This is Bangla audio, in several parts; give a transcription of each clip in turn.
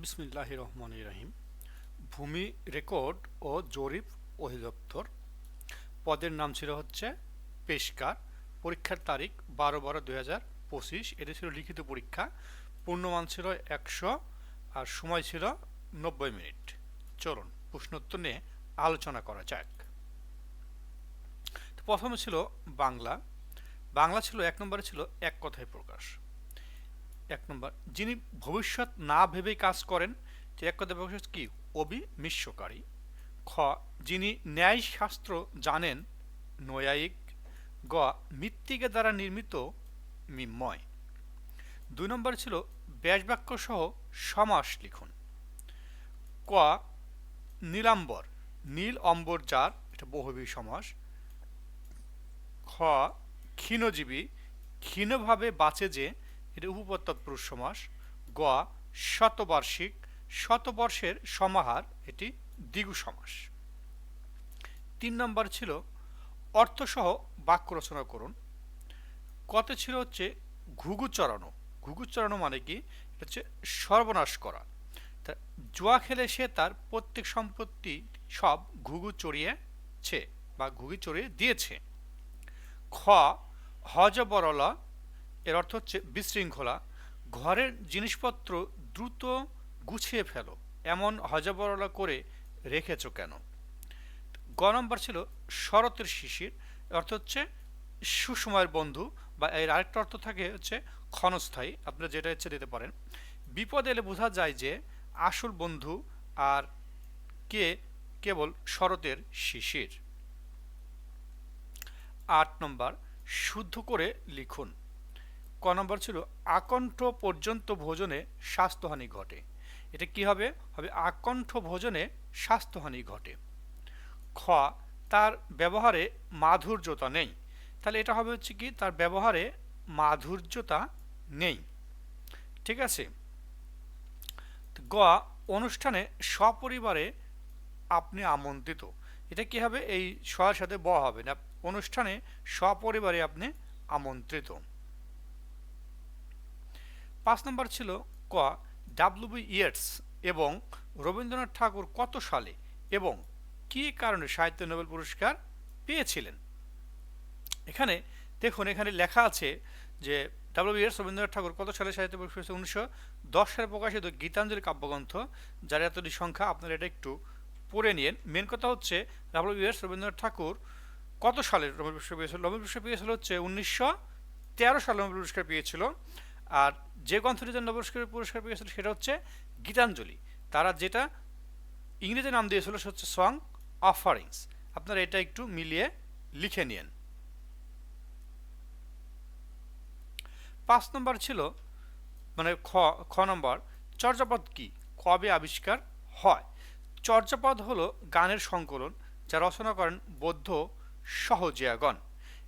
বিসমিল্লাহ রহমান রহিম ভূমি, রেকর্ড ও জরিপ অধিদপ্তর। পদের নাম ছিল হচ্ছে পেশকার। পরীক্ষার তারিখ বারো বারো দুই হাজার পঁচিশ। এটি ছিল লিখিত পরীক্ষা। পূর্ণমান ছিল একশো আর সময় ছিল নব্বই মিনিট। চলুন, প্রশ্নোত্তর নিয়ে আলোচনা করা যাক। প্রথমে ছিল বাংলা। বাংলা ছিল এক নম্বরে ছিল এক কথায় প্রকাশ। এক নম্বর, যিনি ভবিষ্যৎ না ভেবেই কাজ করেন, যে এক কথা প্রকাশ কি? অবিমিশ্বকারী খ, যিনি ন্যায় শাস্ত্র জানেন, নৈয়ায়িক, গ, মৃত্তিকা দ্বারা নির্মিত মিময় দুই নম্বর ছিল ব্যাসবাক্য সহ সমাস লিখুন। ক, নীলাম্বর, নীল অম্বর যার, এটা বহুবী সমাস। খ, ক্ষীণজীবী, ক্ষীণভাবে বাঁচে যে এটা উপপদ তৎপুরুষ সমাস গ, শতবার্ষিক। শতবর্ষের সমাহার, এটি দ্বিগু সমাস তিন নম্বর ছিল অর্থসহ বাক্য রচনা করুন। কত ছিল হচ্ছে ঘুঘু চড়ানো ঘুঘু চড়ানো মানে কি? হচ্ছে সর্বনাশ করা। তা জুয়া খেলে সে তার প্রত্যেক সম্পত্তি সব ঘুঘু চড়িয়েছে বা ঘুঘু চড়িয়ে দিয়েছে। খ, হজবরলা এর অর্থ হচ্ছে বিশৃঙ্খলা। ঘরের জিনিসপত্র দ্রুত গুছিয়ে ফেলো। এমন হজবরলা করে রেখেছ কেন? গ নম্বর ছিল শরতের শিশির। অর্থ হচ্ছে সুসময়ের বন্ধু বা এর আরেকটা অর্থ থাকে হচ্ছে ক্ষণস্থায়ী। আপনারা যেটা ইচ্ছে দিতে পারেন। বিপদ এলে বোঝা যায় যে আসল বন্ধু আর কে কেবল শরতের শিশির। আট নম্বর, শুদ্ধ করে লিখুন। ক নম্বর ছিল, আকণ্ঠ পর্যন্ত ভোজনে স্বাস্থ্যহানি ঘটে। এটা কি হবে? হবে আকণ্ঠ ভোজনে স্বাস্থ্যহানি ঘটে। খ, তার ব্যবহারে মাধুর্যতা নেই। তাহলে এটা হবে হচ্ছে কি? তার ব্যবহারে মাধুর্যতা নেই। ঠিক আছে? গ, অনুষ্ঠানে সপরিবারে আপনি আমন্ত্রিত। এটা কি হবে? এই সয়ের সাথে ব হবে না। অনুষ্ঠানে সপরিবারে আপনি আমন্ত্রিত। পাঁচ নম্বর ছিল ক ডাব্লিউবি ইয়েটস এবং রবীন্দ্রনাথ ঠাকুর কত সালে এবং কি কারণে সাহিত্য নোবেল পুরস্কার পেয়েছিলেন? এখানে দেখুন, এখানে লেখা আছে যে ডাব্লিউ এস রবীন্দ্রনাথ ঠাকুর কত সালে সাহিত্য পুরস্কার উনিশশো দশ সালে প্রকাশিত গীতাঞ্জলি কাব্যগ্রন্থ, যার এতটি সংখ্যা আপনারা এটা একটু পড়ে নিন। মেন কথা হচ্ছে ডাব্লিউ এস রবীন্দ্রনাথ ঠাকুর কত সালে নোবেল পুরস্কার পেয়েছিল? নোবেল পুরস্কার পেয়েছিল হচ্ছে উনিশশো তেরো সালে নোবেল পুরস্কার পেয়েছিল। আর যে গ্রন্থটি যে নোবেল পুরস্কার পেয়েছিল সেটা হচ্ছে গীতাঞ্জলি। তারা যেটা ইংরেজি নাম দিয়েছিল সেটা হচ্ছে সং অফারিংস আপনারা এটা একটু মিলিয়ে লিখে নিন পাঁচ নম্বর ছিল মানে খ খ নম্বর, চর্যাপদ কি? কবে আবিষ্কার হয়? চর্যাপদ হলো গানের সংকলন যা রচনা করেন বৌদ্ধ সহজিয়াগণ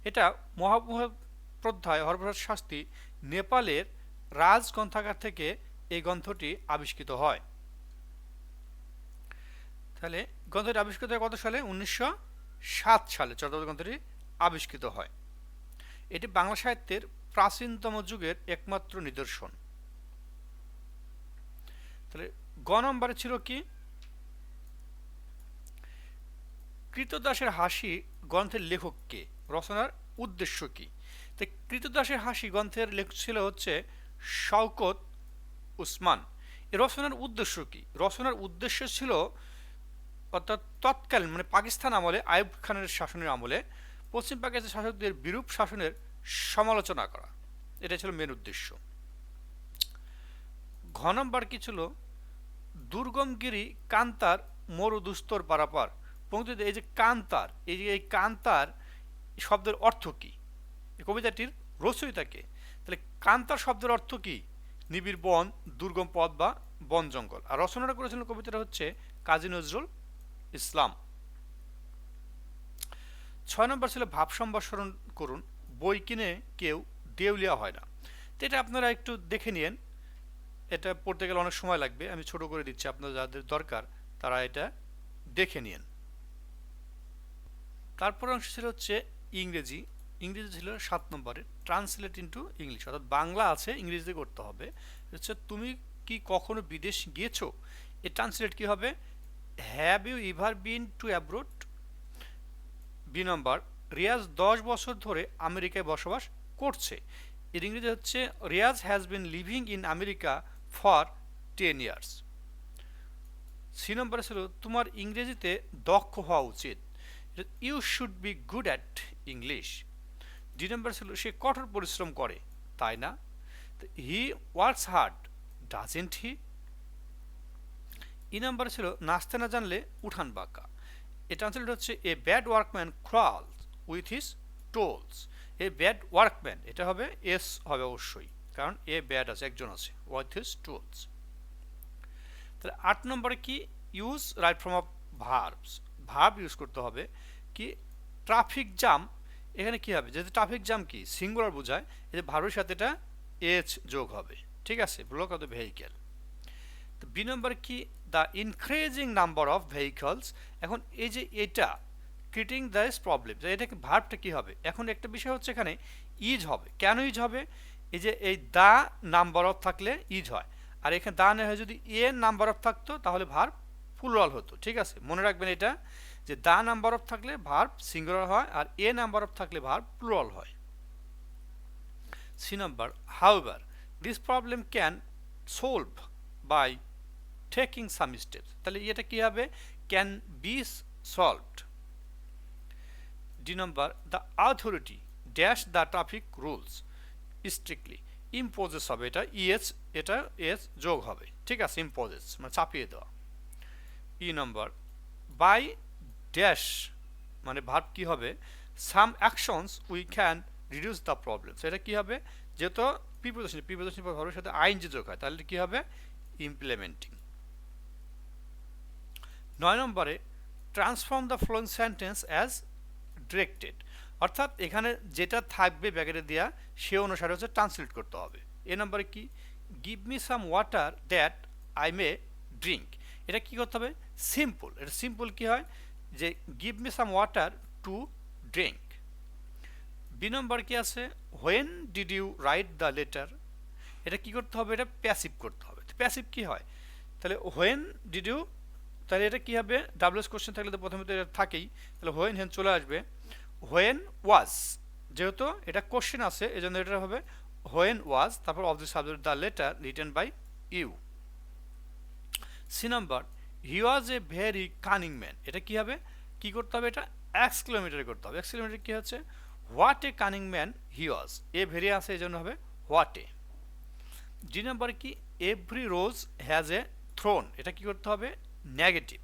এটা মহামহোপাধ্যায় হরপ্রসাদ শাস্ত্রী নেপালের রাজ গ্রন্থাগার থেকে এই গ্রন্থটি আবিষ্কৃত হয়। তাহলে গ্রন্থটি আবিষ্কৃত হয় কত সালে? উনিশশো সাত সালে চর্যাপদ গ্রন্থটি আবিষ্কৃত হয়। এটি বাংলা সাহিত্যের প্রাচীনতম যুগের একমাত্র নিদর্শন। তাহলে গ নম্বরে ছিল কি? কৃতদাসের হাসি গ্রন্থের লেখককে রচনার উদ্দেশ্য কি? তো কৃতদাসের হাসি গ্রন্থের ছিল হচ্ছে শওকত উসমান। এ রচনার উদ্দেশ্য কি? রচনার উদ্দেশ্য ছিল অর্থাৎ তৎকালীন মানে পাকিস্তান আমলে আয়ুব খানের শাসনের আমলে পশ্চিম পাকিস্তান শাসকদের বিরূপ শাসনের সমালোচনা করা। এটা ছিল মেন উদ্দেশ্য। ঘ নম্বর কি ছিল? দুর্গমগিরি কান্তার মরু দুস্তর পারাপার। পঙ্ক্তিতে এই যে কান্তার, এই যে এই কান্তার শব্দের অর্থ কি? এই কবিতাটির রচয়িতাকে তাহলে কান্তার শব্দের অর্থ কি? নিবিড় বন, দুর্গম পথ বা বন জঙ্গল। আর রচনাটা করেছিলেন কবিতাটা হচ্ছে কাজী নজরুল ইসলাম। ছয় নম্বর ছিল ভাব সম্ভাষণ করুন। বই কিনে কেউ দেউলিয়া হয় না। তো এটা আপনারা একটু দেখে নিন এটা পড়তে গেলে অনেক সময় লাগবে। আমি ছোট করে দিচ্ছি, আপনাদের যাদের দরকার তারা এটা দেখে নিন তারপর অংশ ছিল হচ্ছে ইংরেজি ইংরেজি ছিল সাত নম্বরে ট্রান্সলেট ইন্টু ইংলিশ অর্থাৎ বাংলা আছে ইংরেজিতে করতে হবে। হচ্ছে তুমি কি কখনো বিদেশ গিয়েছো? এ ট্রান্সলেট কি হবে? Have you ever been to abroad B number, Riyaz দশ বছর ধরে আমেরিকায় বসবাস করছে। এর ইংরেজি হচ্ছে, Riyaz has been living in America for ten years C নম্বরে ছিল, তোমার ইংরেজিতে দক্ষ হওয়া উচিত। You should be good at English D number ছিল, সে কঠোর পরিশ্রম করে, তাই না? He works hard doesn't he E number ছিল, নাচতে না জানলে উঠান বাঁকা। এ ট্রান্সলেট হচ্ছে a bad workman quarrels with his tools a bad workman এটা হবে এস হবে অবশ্যই, কারণ এ ব্যাড আছে, একজন আছে উইথ হিস টোলস তাহলে আট নম্বরে কি? Use right form of verbs verb use করতে হবে কি ট্রাফিক জ্যাম এখানে কি হবে? যেহেতু ট্রাফিক জ্যাম কি? সিঙ্গুলার বোঝায়, এই যে ভার্বের সাথে এটা এচ যোগ হবে। ঠিক আছে? ব্লক অফ দ্য ভেহিকেল তো বি নম্বর কি? The increasing number of vehicles এখন এই যে এটা ক্রিটিং দ্য প্রবলেম এটা ভার্বটা কি হবে? এখন একটা বিষয় হচ্ছে এখানে ইজ হবে। কেন ইজ হবে? এই যে এই দা নাম্বার অফ থাকলে ইজ হয়। আর এখানে দা না হয় যদি এ নাম্বার অফ থাকতো, তাহলে ভার্ব ফুলরল হতো, ঠিক আছে? মনে রাখবেন এটা যে দা নাম্বার অফ থাকলে ভার্ব সিঙ্গুলার হয় আর এ নাম্বার অফ থাকলে ভার্ব প্লুরাল হয়। C number however this problem can solve by taking some steps তাহলে এটা কি হবে? Can be solved D number the authority dash the traffic rules strictly imposes হবে। এটা ইএস এটা এস যোগ হবে। ঠিক আছে ইম্পোজেস মানে চাপিয়ে দেওয়া। ই নম্বর। বাই ড্যাশ মানে ভাব কি হবে? Some actions we can reduce the problem. সেটা কি হবে? যেহেতু প্রিপোজিশন প্রিপোজিশন ভার্বের সাথে আইনজি যোগ হয়, তাহলে কি হবে? ইমপ্লিমেন্টিং নয় নম্বরে transform the flowing sentence as directed অর্থাৎ এখানে যেটা থাকবে ব্যাকেটে দেওয়া সে অনুসারে হচ্ছে ট্রান্সলেট করতে হবে। এ নম্বরে কি? Give me some water that I may drink এটা কি করতে হবে? সিম্পল এটা সিম্পল কি হয়? যে give me some water to drink B number কি আছে? When did you write the letter এটা কি করতে হবে? এটা প্যাসিভ করতে হবে। প্যাসিভ কি হয়? তাহলে হোয়েন ডিড ইউ তাহলে এটা কী হবে? ডাবলস কোশ্চেন থাকলে তো প্রথমে তো এটা থাকেই। তাহলে হোয়েন হেন চলে আসবে। হোয়েন ওয়াজ যেহেতু এটা কোশ্চেন আছে এই জন্য এটা হবে হোয়েন ওয়াজ তারপর of the subject the letter written by you C number he was a very cunning man এটা কি হবে? কি করতে হবে এটা? এক্স কিলোমিটারে করতে হবে। এক্স কিলোমিটার কি হচ্ছে? What a cunning man he was a very আছে, এই জন্য হবে হোয়াট এ জি নাম্বার কি? Every rose has a thorn এটা কি করতে হবে? নেগেটিভ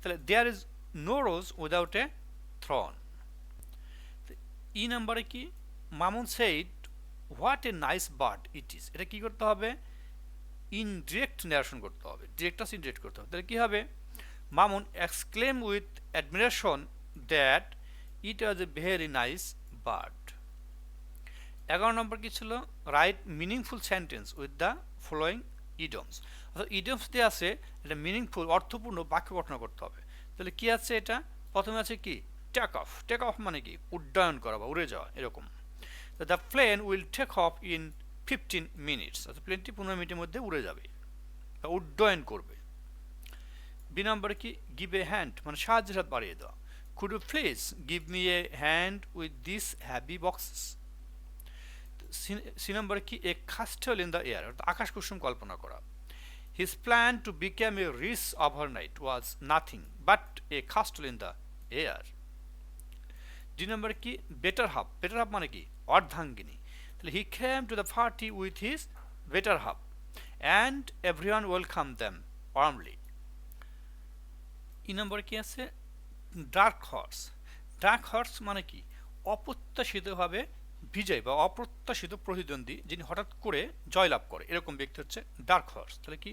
তাহলে there is no rose without a thorn E নাম্বারে কি? Mamun said what a nice bird it is এটা কি করতে হবে? ইনডিরেক্ট ন্যারেশন করতে হবে ডিরেক্টাস ইনডিরেক্ট করতে হবে। তাহলে কী হবে? Mamun exclaim with admiration that it was a very nice bird এগারো নম্বর কি ছিল? Write meaningful sentence with the following idioms অর্থাৎ ইডমস দিয়ে আছে এটা মিনিংফুল অর্থপূর্ণ বাক্য গঠন করতে হবে। তাহলে কী আছে এটা? প্রথমে আছে কি? টেক অফ টেক অফ মানে কি? উড্ডয়ন করা বা উড়ে যাওয়া, এরকম। The plane will take off in fifteen minutes অর্থাৎ প্লেনটি পনেরো মিনিটের মধ্যে উড়ে যাবে বা উড্ডয়ন করবে। বি নম্বরে কি? গিভ এ হ্যান্ড মানে সাহায্যের হাত বাড়িয়ে দেওয়া। Could you please give me a hand with this heavy boxes C নম্বরে কি? A castle in the air অর্থাৎ আকাশ কুসুম কল্পনা করা। His plan to become a rich overnight was nothing but a castle in the air দুই নম্বরে কি? বেটার হাফ বেটার হাফ মানে কি? অর্ধাঙ্গিনী। তাহলে he came to the party with his better half and everyone welcome them warmly E নম্বরে কি আছে? ডার্ক হর্স ডার্ক হর্স মানে কি? অপ্রত্যাশিতভাবে বিজয় বা অপ্রত্যাশিত প্রতিদ্বন্দ্বী যিনি হঠাৎ করে জয়লাভ করে। এরকম ব্যক্তি হচ্ছে ডার্ক হর্স তাহলে কি?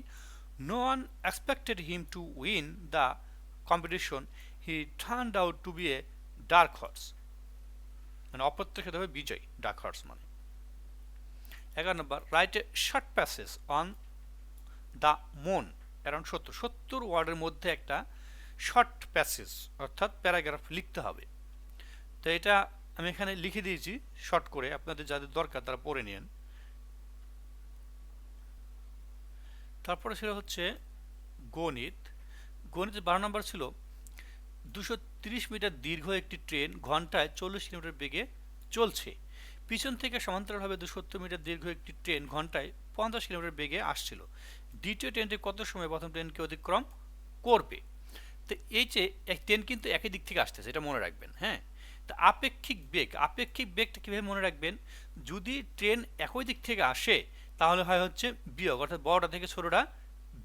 No one expected him to win the competition he turn out to be a dark horse মানে অপ্রত্যাশিতভাবে বিজয় ডার্ক হর্স মানে। এগারো number write a short passage on the moon around সত্তর সত্তর ওয়ার্ডের মধ্যে একটা শর্ট প্যাসেজ অর্থাৎ প্যারাগ্রাফ লিখতে হবে। তো এটা আমি এখানে লিখে দিয়েছি শর্ট করে, আপনাদের যাদের দরকার তারা পড়ে নিন। তারপরে ছিল হচ্ছে গণিত। গণিতের বারো নম্বর ছিল, দুশো মিটার দীর্ঘ একটি ট্রেন ঘন্টায় চল্লিশ কিলোমিটার বেগে চলছে। পিছন থেকে সমান্তরালভাবে দুশো মিটার দীর্ঘ একটি ট্রেন ঘন্টায় পঞ্চাশ কিলোমিটার বেগে আসছিল। দ্বিতীয় ট্রেনটি কত সময় প্রথম ট্রেনকে অতিক্রম করবে? তো এই যে এক ট্রেন কিন্তু একই দিক থেকে আসতেছে, এটা মনে রাখবেন হ্যাঁ? তা আপেক্ষিক বেগ, আপেক্ষিক বেগটা কীভাবে মনে রাখবেন? যদি ট্রেন একই দিক থেকে আসে, তাহলে হয় হচ্ছে বিয়োগ, অর্থাৎ বড়টা থেকে ছোটটা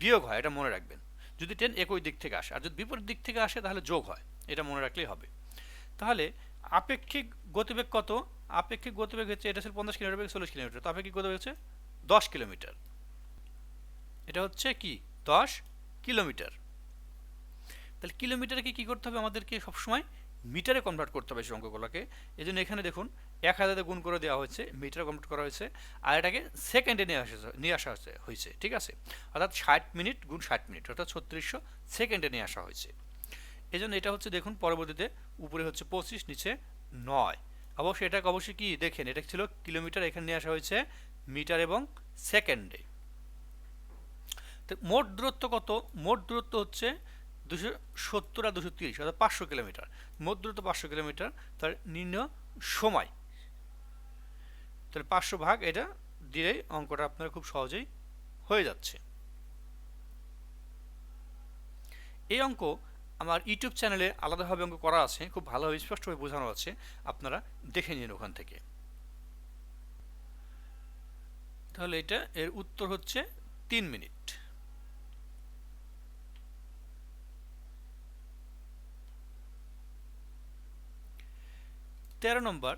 বিয়োগ হয়, এটা মনে রাখবেন। যদি ট্রেন একই দিক থেকে আসে, আর যদি বিপরীত দিক থেকে আসে, তাহলে যোগ হয়, এটা মনে রাখলেই হবে। তাহলে আপেক্ষিক গতিবেগ কত? আপেক্ষিক গতিবেগ হচ্ছে, এটা ছিল পঞ্চাশ কিলোমিটার চল্লিশ কিলোমিটার। তো আপেক্ষিক গতিবেগ হচ্ছে দশ কিলোমিটার। এটা হচ্ছে কি? দশ কিলোমিটার। তাহলে কিলোমিটারকে কি করতে হবে আমাদেরকে সবসময় মিটারে কনভার্ট করতে হবে সেই অঙ্কগুলোকে। এই জন্য এখানে দেখুন, এক হাজারে গুণ করে দেওয়া হয়েছে, মিটারে কনভার্ট করা হয়েছে, আর এটাকে সেকেন্ডে নিয়ে আসা নিয়ে আসা হয়েছে হয়েছে, ঠিক আছে? অর্থাৎ ষাট মিনিট গুণ ষাট মিনিট, অর্থাৎ ছত্রিশশো সেকেন্ডে নিয়ে আসা হয়েছে। এই জন্য এটা হচ্ছে, দেখুন, পরবর্তীতে উপরে হচ্ছে পঁচিশ, নিচে নয়। অবশ্যই এটাকে অবশ্যই কি, দেখেন, এটা ছিল কিলোমিটার, এখানে নিয়ে আসা হয়েছে মিটার এবং সেকেন্ডে। তো মোট দূরত্ব কত? মোট দূরত্ব হচ্ছে দুশো সত্তর আর দুশো তিরিশ, অর্থাৎ পাঁচশো কিলোমিটার। মোট দূরত্ব পাঁচশো কিলোমিটার, তার নিম্ন সময়। তাহলে পাঁচশো ভাগ এটা দিলেই অঙ্কটা আপনার খুব সহজেই হয়ে যাচ্ছে। এই অঙ্ক আমার ইউটিউব চ্যানেলে আলাদাভাবে অঙ্ক করা আছে, খুব ভালোভাবে স্পষ্টভাবে বোঝানো আছে, আপনারা দেখে নিন ওখান থেকে। তাহলে এটা এর উত্তর হচ্ছে তিন মিনিট। তেরো নম্বর,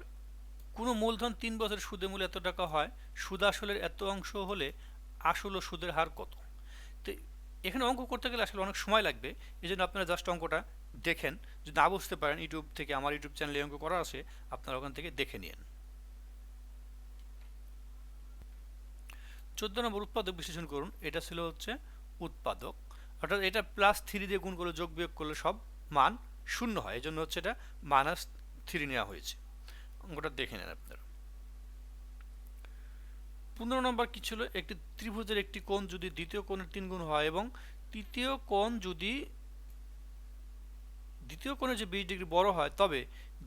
কোনো মূলধন তিন বছর সুদে মূল এত টাকা হয়, সুদ আসলের এত অংশ হলে আসল ও সুদের হার কত? তো এখানে অঙ্ক করতে গেলে আসলে অনেক সময় লাগবে। এই জন্য আপনারা জাস্ট অঙ্কটা দেখেন। যদি না বুঝতে পারেন, ইউটিউব থেকে আমার ইউটিউব চ্যানেলে অঙ্ক করা আছে, আপনারা ওখান থেকে দেখে নিন। চোদ্দ নম্বর উৎপাদক বিশ্লেষণ করুন। এটা ছিল হচ্ছে উৎপাদক। অর্থাৎ এটা প্লাস থ্রি দিয়ে গুণ করলে, যোগ বিয়োগ করলে সব মান শূন্য হয়। এই জন্য হচ্ছে এটা মাইনাস থ্রি নেওয়া হয়েছে। অঙ্কটা দেখে নেন আপনারা। পনেরো নম্বর কি ছিল? একটি ত্রিভুজের একটি কোণ যদি দ্বিতীয় কোণের তিন গুণ হয় এবং তৃতীয় কোণ যদি দ্বিতীয় কোণে যে বিশ ডিগ্রি বড় হয়, তবে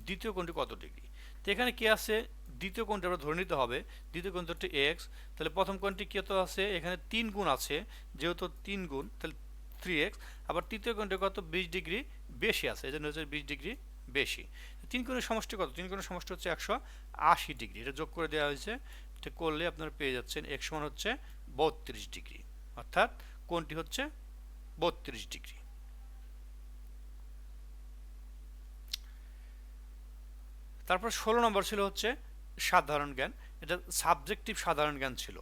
দ্বিতীয় কোণটি কত ডিগ্রি? তো এখানে কি আছে? দ্বিতীয় কোণটি আমরা ধরে নিতে হবে। দ্বিতীয় কোণ হচ্ছে এক্স তাহলে প্রথম কোণটি কত আছে? এখানে তিন গুণ আছে, যেহেতু তিন গুণ, তাহলে থ্রি এক্স আবার তৃতীয় কোণটি কত? বিশ ডিগ্রি বেশি আছে এই জন্য হচ্ছে বিশ ডিগ্রি বেশি। তিন কোণের সমষ্টি কত? তিন কোণের সমষ্টি হচ্ছে একশো আশি ডিগ্রি। এটা যোগ করে দেওয়া হয়েছে এটা করলে আপনারা পেয়ে যাচ্ছেন এক সমান হচ্ছে বত্রিশ ডিগ্রি। অর্থাৎ কোনটি হচ্ছে? বত্রিশ ডিগ্রি। তারপর ষোলো নম্বর ছিল হচ্ছে সাধারণ জ্ঞান। এটা সাবজেক্টিভ সাধারণ জ্ঞান ছিল।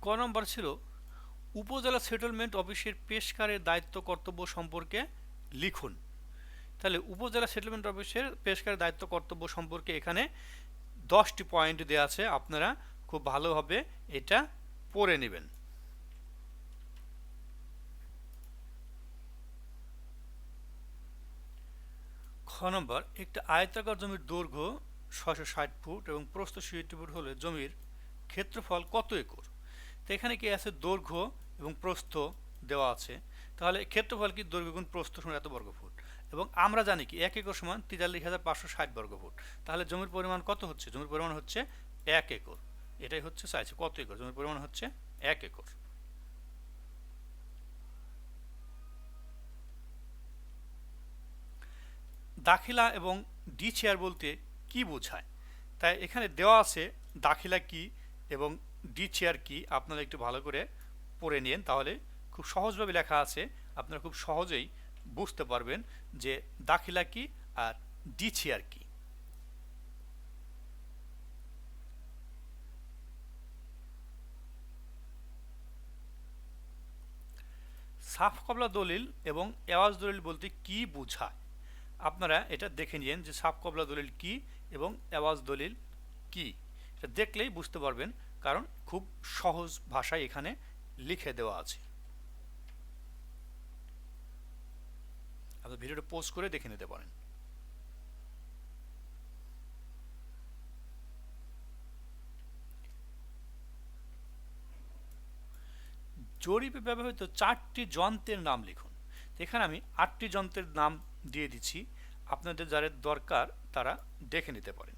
ক নম্বর ছিল, উপজেলা সেটেলমেন্ট অফিসের পেশকারের দায়িত্ব কর্তব্য সম্পর্কে লিখুন। তাহলে উপজেলা সেটেলমেন্ট অফিসের পেশকারের দায়িত্ব কর্তব্য সম্পর্কে এখানে দশটি পয়েন্ট দেওয়া আছে, আপনারা খুব ভালোভাবে এটা পড়ে নেবেন। খ নম্বর, একটা আয়তাকার জমির দৈর্ঘ্য ছশো ষাট ফুট এবং প্রস্থ ছিষট্টি ফুট হলে জমির ক্ষেত্রফল কত একর? তো এখানে কি আছে? দৈর্ঘ্য এবং প্রস্থ দেওয়া আছে। তাহলে ক্ষেত্রফল কি? দৈর্ঘ্য গুণ প্রস্থ এত বর্গ ফুট এবং আমরা জানি কি, এক একর সমান তিরাল্লিশ হাজার পাঁচশো ষাট বর্গ ফুট তাহলে জমির পরিমাণ কত হচ্ছে? জমির পরিমাণ হচ্ছে এক একর। এটাই হচ্ছে চাইছে কত একর? জমির পরিমাণ হচ্ছে এক একর। দাখিলা এবং ডি চেয়ার বলতে কি বোঝায়? তাই এখানে দেওয়া আছে দাখিলা কি এবং ডি চেয়ার কি। আপনারা একটু ভালো করে পড়ে নিন, তাহলে খুব সহজভাবে লেখা আছে। আপনারা খুব সহজেই বুঝতে পারবেন যে দাখিলা কি আর ডি চেয়ার কি। সাফ কবলা দলিল এবং এওয়াজ দলিল বলতে কি বোঝায়? আপনারা এটা দেখে নিন যে সাফ কবলা দলিল কি এবং এওয়াজ দলিল কি। এটা দেখলেই বুঝতে পারবেন, কারণ খুব সহজ ভাষায় এখানে লিখে দেওয়া আছে। আপনি ভিডিওটা পোস্ট করে দেখে নিতে পারেন। জরিপে ব্যবহৃত চারটি যন্ত্রের নাম লিখুন। এখানে আমি আটটি যন্ত্রের নাম দিয়ে দিচ্ছি। আপনাদের যাদের দরকার তারা দেখে নিতে পারেন।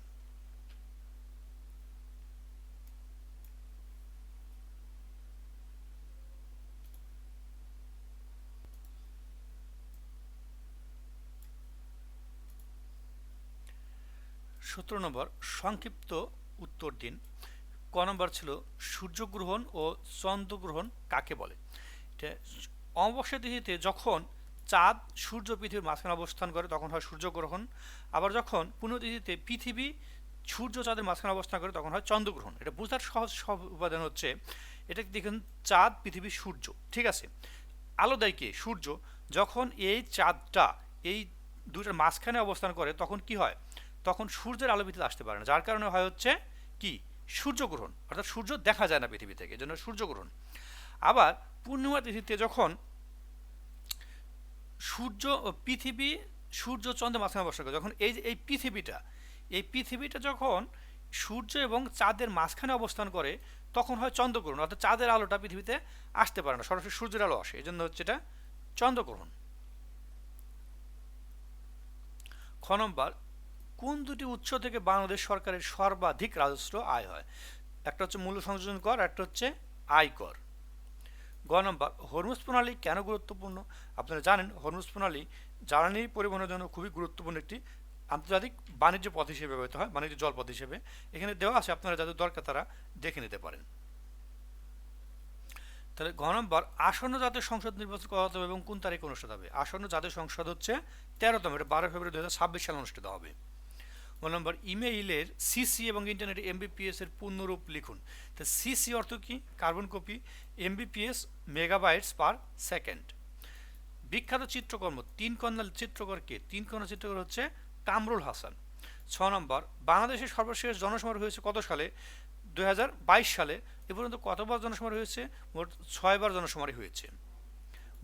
সতেরো নম্বর সংক্ষিপ্ত উত্তর দিন। ক নম্বর ছিল, সূর্যগ্রহণ ও চন্দ্রগ্রহণ কাকে বলে? অমাবস্যা তিথিতে যখন চাঁদ সূর্য পৃথিবীর মাঝখানে অবস্থান করে, তখন হয় সূর্যগ্রহণ। আবার যখন পুণ্যতিথিতে পৃথিবী সূর্য চাঁদের মাঝখানে অবস্থান করে, তখন হয় চন্দ্রগ্রহণ। এটা বোঝার সহজ সব উপাদান হচ্ছে এটা দেখুন চাঁদ, পৃথিবী, সূর্য। ঠিক আছে? আলো দেয় কে? সূর্য। যখন এই চাঁদটা এই দুটার মাঝখানে অবস্থান করে, তখন কি হয়? তখন সূর্যের আলো পৃথিবীতে আসতে পারে না, যার কারণে হয় হচ্ছে কি? সূর্যগ্রহণ, অর্থাৎ সূর্য দেখা যায় না পৃথিবী থেকে জন্য সূর্যগ্রহণ। আবার পূর্ণিমা তিথিতে যখন সূর্য, পৃথিবী, সূর্য চন্দ্র মাঝখানে করে যখন এই এই পৃথিবীটা এই পৃথিবীটা যখন সূর্য এবং চাঁদের মাঝখানে অবস্থান করে, তখন হয় চন্দ্রগ্রহণ, অর্থাৎ চাঁদের আলোটা পৃথিবীতে আসতে পারে না, সরাসরি সূর্যের আলো আসে এই জন্য হচ্ছে এটা চন্দ্রগ্রহণ। খ নম্বর কোন দুটি উৎস থেকে বাংলাদেশ সরকারের সর্বাধিক রাজস্ব আয় হয়? একটা হচ্ছে মূল্য সংযোজন কর, একটা হচ্ছে আয় কর। গ নম্বর, হরমুজ প্রণালী কেন গুরুত্বপূর্ণ? আপনারা জানেন, হরমুজ প্রণালী জ্বালানি পরিবহনের জন্য খুবই গুরুত্বপূর্ণ একটি আন্তর্জাতিক বাণিজ্য পথ হিসেবে ব্যবহৃত হয়, বাণিজ্য জলপথ হিসেবে। এখানে দেওয়া আছে, আপনারা যাদের দরকার তারা দেখে নিতে পারেন। তাহলে ঘ নম্বর, আসন্ন জাতীয় সংসদ নির্বাচন করা হবে এবং কোন তারিখে অনুষ্ঠিত হবে? আসন্ন জাতীয় সংসদ হচ্ছে তেরোতম, এটা বারো ফেব্রুয়ারি দু হাজার ছাব্বিশ সালে অনুষ্ঠিত হবে। গ নম্বর, ইমেইলের সিসি এবং ইন্টারনেটে এমবিপিএস এর পূর্ণরূপ লিখুন। তো সিসি অর্থ কি? Carbon copy, MBPS megabytes per second. বিখ্যাত চিত্রকর্ম, তিন কন্যা চিত্রকর কে? তিন কন্যা চিত্রকর হচ্ছে কামরুল হাসান। ছ নম্বর, বাংলাদেশের সর্বশেষ জনসমারোহ হয়েছে কত সালে? দু হাজার বাইশ সালে। এ পর্যন্ত কতবার জনসমারোহ হয়েছে? মোট ছয়বার জনসমারোহ হয়েছে।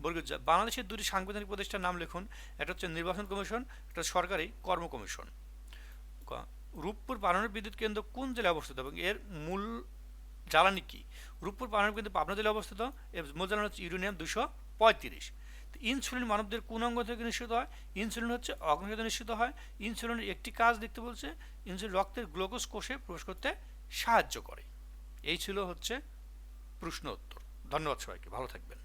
বর্গিত বাংলাদেশের দুটি সাংবিধানিক প্রতিষ্ঠার নাম লিখুন। একটা হচ্ছে নির্বাচন কমিশন, একটা সরকারি কর্ম কমিশন। রূপপুর পারমাণবিক বিদ্যুৎ কেন্দ্র কোন জেলায় অবস্থিত এবং এর মূল জ্বালানি কী? রূপপুর পারমাণবিক কেন্দ্র পাবনা জেলায় অবস্থিত, এর মূল জ্বালানি হচ্ছে ইউরেনিয়াম দুশো পঁয়ত্রিশ। ইনসুলিন মানবদের কোন অঙ্গ থেকে নিশ্চিত হয়? ইনসুলিন হচ্ছে অগ্নি থেকে নিশ্চিত হয়। ইনসুলিনের একটি কাজ দেখতে বলছে, ইনসুলিন রক্তের গ্লুকোজ কোষে প্রবেশ করতে সাহায্য করে। এই ছিল হচ্ছে প্রশ্ন উত্তর। ধন্যবাদ সবাইকে, ভালো থাকবেন।